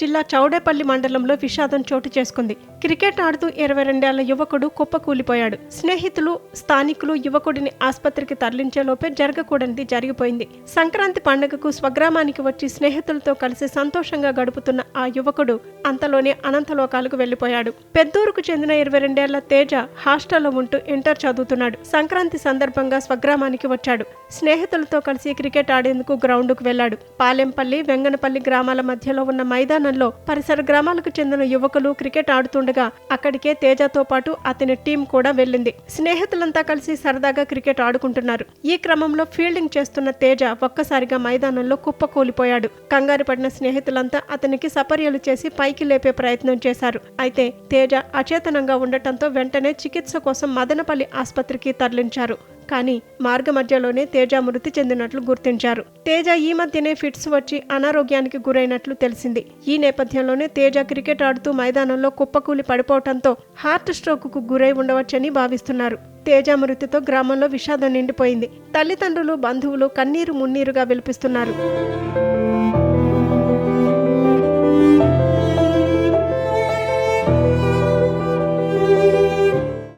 జిల్లా చౌడేపల్లి మండలంలో విషాదం చోటు చేసుకుంది. క్రికెట్ ఆడుతూ ఇరవై రెండేళ్ళ యువకుడు కుప్పకూలిపోయాడు. స్నేహితులు స్థానికులు యువకుడిని ఆసుపత్రికి తరలించేలోపే జరగకూడనిది జరిగిపోయింది. సంక్రాంతి పండుగకు స్వగ్రామానికి వచ్చి స్నేహితులతో కలిసి సంతోషంగా గడుపుతున్న ఆ యువకుడు అంతలోనే అనంతలోకాలకు వెళ్ళిపోయాడు పెద్దూరుకు చెందిన ఇరవై రెండేళ్ళ తేజ హాస్టల్లో ఉంటూ ఇంటర్ చదువుతున్నాడు. సంక్రాంతి సందర్భంగా స్వగ్రామానికి వచ్చాడు. స్నేహితులతో కలిసి క్రికెట్ ఆడేందుకు గ్రౌండ్కు వెళ్ళాడు పాలెంపల్లి వెంగనపల్లి గ్రామాల మధ్యలో ఉన్న మైదానం మైదానంలో పరిసర గ్రామాలకు చెందిన యువకులు క్రికెట్ ఆడుతుండగా అక్కడికే తేజతో పాటు అతని టీం కూడా వెళ్ళింది. స్నేహితులంతా కలిసి సరదాగా క్రికెట్ ఆడుకుంటున్నారు. ఈ క్రమంలో ఫీల్డింగ్ చేస్తున్న తేజ ఒక్కసారిగా మైదానంలో కుప్పకూలిపోయాడు కంగారు పడిన స్నేహితులంతా అతనికి సపర్యలు చేసి పైకి లేపే ప్రయత్నం చేశారు. అయితే తేజ అచేతనంగా ఉండటంతో వెంటనే చికిత్స కోసం మదనపల్లి ఆసుపత్రికి తరలించారు. కానీ మార్గ మధ్యలోనే తేజ మృతి చెందినట్లు గుర్తించారు. తేజ ఈ మధ్యనే ఫిట్స్ వచ్చి అనారోగ్యానికి గురైనట్లు తెలిసింది. ఈ నేపథ్యంలోనే తేజ క్రికెట్ ఆడుతూ మైదానంలో కుప్పకూలి పడిపోవడంతో హార్ట్ స్ట్రోక్కు గురై ఉండవచ్చని భావిస్తున్నారు. తేజ మృతితో గ్రామంలో విషాదం నిండిపోయింది. తల్లిదండ్రులు బంధువులు కన్నీరు మున్నీరుగా విలిపిస్తున్నారు.